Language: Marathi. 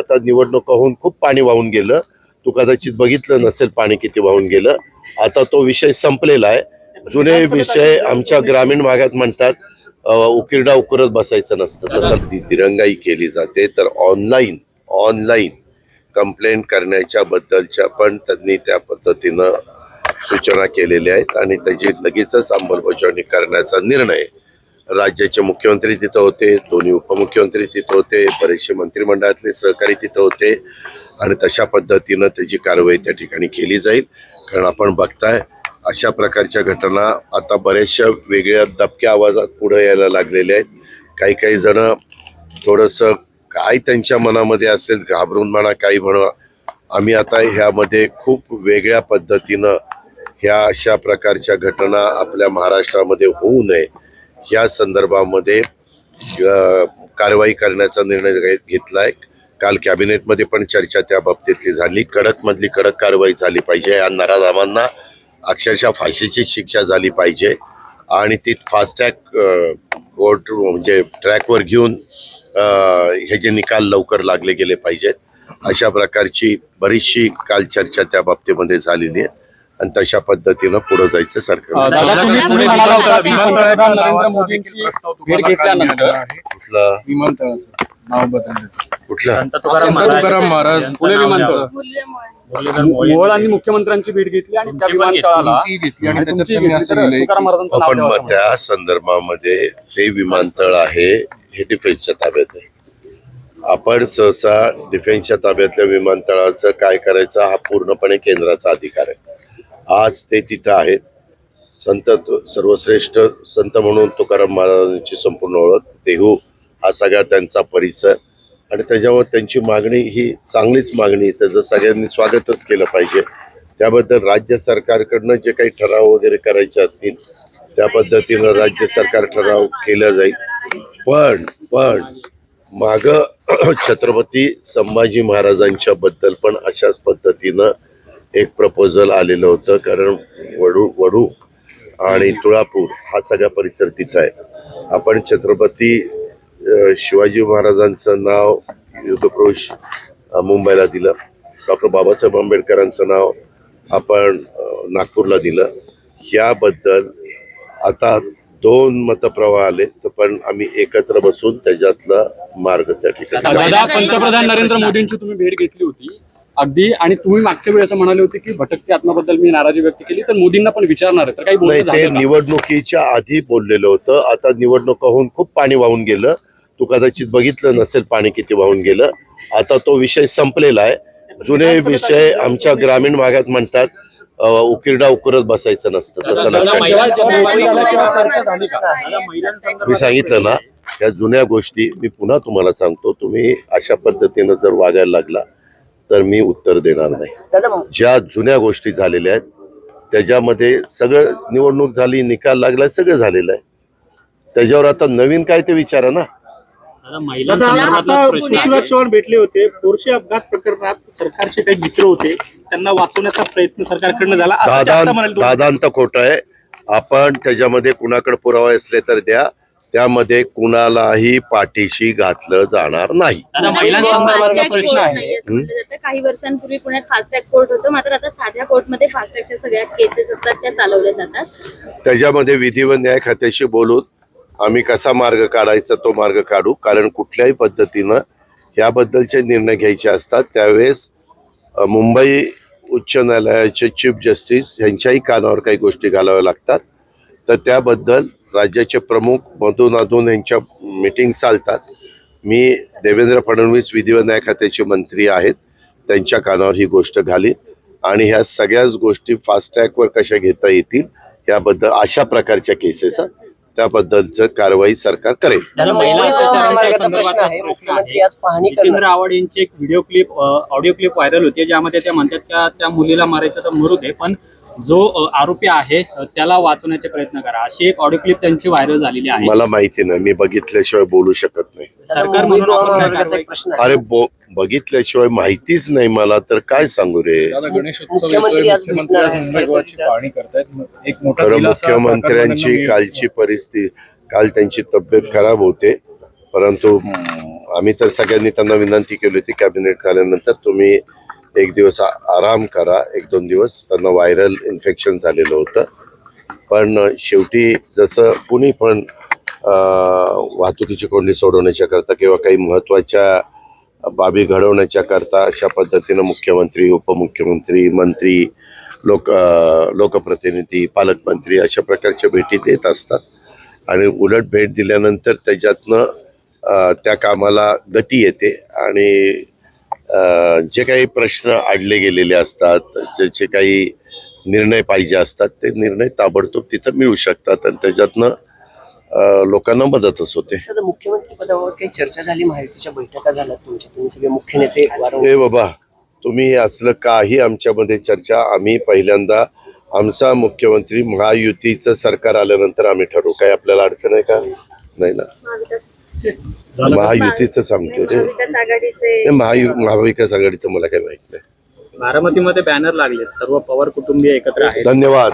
आता निवडणुका होऊन खूप पाणी वाहून गेलं. तू कदाचित बघितलं नसेल पाणी किती वाहून गेलं. आता तो विषय संपलेला आहे. जुने विषय आमच्या ग्रामीण भागात म्हणतात उकिरडा उकरत बसायचं नसतं. तसं ती दिरंगाई केली जाते. तर ऑनलाईन ऑनलाईन कंप्लेंट करण्याच्या बद्दलच्या पण त्यांनी त्या पद्धतीनं सूचना केलेल्या आहेत. आणि त्याची लगेचच अंमलबजावणी करण्याचा निर्णय राज्याचे मुख्यमंत्री तिथं होते दोन्ही उपमुख्यमंत्री तिथं होते बरेचसे मंत्रिमंडळातले सहकारी तिथं होते आणि तशा पद्धतीनं त्याची कारवाई त्या ठिकाणी केली जाईल. कारण आपण बघताय अशा प्रकारच्या घटना आता बऱ्याचशा वेगळ्या दबक्या आवाजात पुढे यायला लागलेल्या आहेत. काही काही जण थोडंसं काय त्यांच्या मनामध्ये असेल घाबरून म्हणा काही म्हणा आम्ही आता ह्यामध्ये खूप वेगळ्या पद्धतीनं ह्या अशा प्रकारच्या घटना आपल्या महाराष्ट्रामध्ये होऊ नये. या संदर्भामध्ये कारवाई करण्याचा निर्णय घेतला आहे काल कॅबिनेटमध्ये पण चर्चा त्या बाबतीतली झाली. कडकमधली कडक कारवाई झाली पाहिजे. या नराधामांना अक्षरशः फाशीची शिक्षा झाली पाहिजे. आणि ती फास्टॅग कोर्ट म्हणजे ट्रॅकवर घेऊन हे जे निकाल लवकर लागले गेले पाहिजेत अशा प्रकारची बरीचशी काल चर्चा त्या बाबतीमध्ये झालेली आहे. आणि तशा पद्धतीनं पुढे जायचं सरकार. कुठला? तुकाराम महाराज. विमानतळ मुख्यमंत्र्यांची भेट घेतली आणि मग त्या संदर्भामध्ये ते विमानतळ आहे हे डिफेन्सच्या ताब्यात आहे. आपण सहसा डिफेन्सच्या ताब्यातल्या विमानतळाचं काय करायचं हा पूर्णपणे केंद्राचा अधिकार आहे. आज ते तिथं आहेत. संत सर्वश्रेष्ठ संत म्हणून तुकाराम महाराजांची संपूर्ण ओळख देहू हा सगळा त्यांचा परिसर. आणि त्याच्यावर त्यांची मागणी ही चांगलीच मागणी त्याचं सगळ्यांनी स्वागतच केलं पाहिजे. त्याबद्दल राज्य सरकारकडनं जे काही ठराव वगैरे करायचे असतील त्या पद्धतीनं राज्य सरकार ठराव केला जाईल. पण पण माग छत्रपती संभाजी महाराजांच्या बद्दल पण अशाच पद्धतीनं एक प्रपोजल आलेलं होतं कारण वडू वडू आणि तुळापूर हा सगळा परिसर तिथं आहे. आपण छत्रपती शिवाजी महाराजांचं नाव युद्धपुरुष अ, मुंबईला दिलं. डॉक्टर बाबासाहेब आंबेडकरांचं नाव आपण नागपूरला दिलं. याबद्दल आता दोन मतप्रवाह आले तर पण आम्ही एकत्र बसून त्याच्यातला मार्ग त्या ठिकाणी पंतप्रधान नरेंद्र मोदींची तुम्ही भेट घेतली होती. अगदी आणि तुम्ही मागच्या वेळी असं म्हणाले होते की भटकती आत्माबद्दल मी नाराजी व्यक्त केली तर मोदींना पण विचारणार आहे तर काही नाही बोलणं ते झालं का? निवडणुकीच्या आधी बोललेलं होतं आता निवडणुका होऊन खूप पाणी वाहून गेलं तू कदाचित बघितलं नसेल पाणी किती वाहून गेलं आता तो विषय संपलेला आहे जुने विषय आमच्या ग्रामीण भागात म्हणतात अ, उकिरडा उकरत बसायचं नसतं तसं लक्षात ठेवा. मी सांगितलं ना त्या जुन्या गोष्टी मी पुन्हा तुम्हाला सांगतो तुम्ही अशा पद्धतीनं जर वागायला लागला तर मी उत्तर देणार नाही. ज्या जुन्या गोष्टी झालेल्या आहेत त्याच्यामध्ये सगळं निवडणूक झाली निकाल लागला सगळं झालेलं आहे. त्याच्यावर आता नवीन काय ते विचारा ना. पृथ्वीराज चव्हाण भेटले होते. पोरशे अपघात प्रकरणात सरकारचे काही मित्र होते. त्यांना वाचवण्याचा प्रयत्न सरकारकडनं झाला. दादा दादांत खोटं आहे. आपण त्याच्यामध्ये कुणाकडे पुरावा असले तर द्या. त्यामध्ये कुणालाही पाठीशी घातलं जाणार नाही. दादा, महिलांसंदर्भातला प्रश्न आहे. जातं. काही वर्षांपूर्वी पुण्यात फास्टॅग कोर्ट होतं मात्र आता साध्या कोर्टमध्ये फास्टॅगच्या सगळ्या केसेस असतात त्या चालवल्या जातात. त्याच्यामध्ये विधी व न्याय खात्याशी बोलून आम्ही कसा मार्ग काढायचा तो मार्ग काढू कारण कुठल्याही पद्धतीनं याबद्दलचे निर्णय घ्यायचे असतात. त्यावेळेस अ, मुंबई उच्च न्यायालयाचे चीफ जस्टिस यांच्याही कानावर काही गोष्टी घालाव्या लागतात. तर त्याबद्दल राज्याचे प्रमुख मधून अधून यांच्या मिटिंग चालतात मी देवेंद्र फडणवीस विधी व न्याय खात्याचे मंत्री आहेत त्यांच्या कानावर ही गोष्ट घालीन आणि ह्या सगळ्याच गोष्टी फास्टॅगवर कशा घेता येतील याबद्दल अशा प्रकारच्या केसेस त्याबद्दलचं कारवाई सरकार करेल आहे. आव्हाड यांची एक video clip audio clip viral होते ज्यामध्ये त्या म्हणतात का त्या मुलीला मारायचं तर मरू दे पण जो आरोपी आहे त्याला वाचवण्याचे प्रयत्न करा. अशी एक ऑडिओ क्लिप त्यांची व्हायरल झालेली आहे. मला माहिती नाही मी बघितल्याशिवाय बोलू शकत नाही. सरकार म्हणून आपण काय कारवाई अरे बो बघितल्याशिवाय माहितीच नाही मला तर काय सांगू रे? दादा गणेशोत्सव मुख्यमंत्री येतोय आज मुख्यमंत्री आज भेटणार मुंबई आहे. गोवाची पाहणी करतायत. एक मोठा खरं दिलासा मुख्यमंत्र्यांची सरकारकडनं कालची परिस्थिती काल त्यांची तब्येत खराब होते परंतु म, आम्ही तर सगळ्यांनी त्यांना विनंती केली होती कॅबिनेट झाल्यानंतर तुम्ही एक दिवस आराम करा एक दोन दिवस. त्यांना व्हायरल इन्फेक्शन झालेलं होतं. पण शेवटी जसं कुणी पण वाहतुकीची कोंडी सोडवण्याच्याकरता किंवा काही महत्त्वाच्या बाबी घडवण्याच्याकरता अशा पद्धतीनं मुख्यमंत्री उपमुख्यमंत्री मंत्री लोक लोकप्रतिनिधी पालकमंत्री अशा प्रकारच्या भेटी देत असतात. आणि उलट भेट दिल्यानंतर त्याच्यातनं त्या कामाला गती येते आणि जे काही प्रश्न अडले गेलेले असतात ज्याचे काही निर्णय पाहिजे असतात ते निर्णय ताबडतोब तिथं मिळू शकतात आणि त्याच्यातनं लोकांना मदतच होते. मुख्यमंत्री पदावर काही चर्चा झाली महायुतीच्या बैठका झाल्या तुमच्या तुम्ही सगळे मुख्य नेते वारंवार हे बाबा तुम्ही हे असलं काही आमच्यामध्ये चर्चा आम्ही पहिल्यांदा आमचा मुख्यमंत्री महायुतीचं सरकार आल्यानंतर आम्ही ठरवू. काय आपल्याला अडचण आहे का? नाही ना? महायुतीचं सांगतो ते महाविकास आघाडीचे महायु महाविकास आघाडीचं मला काही माहीत नाही. बारामतीमध्ये बॅनर लागले सर्व पवार कुटुंबीय एकत्र आहेत. धन्यवाद.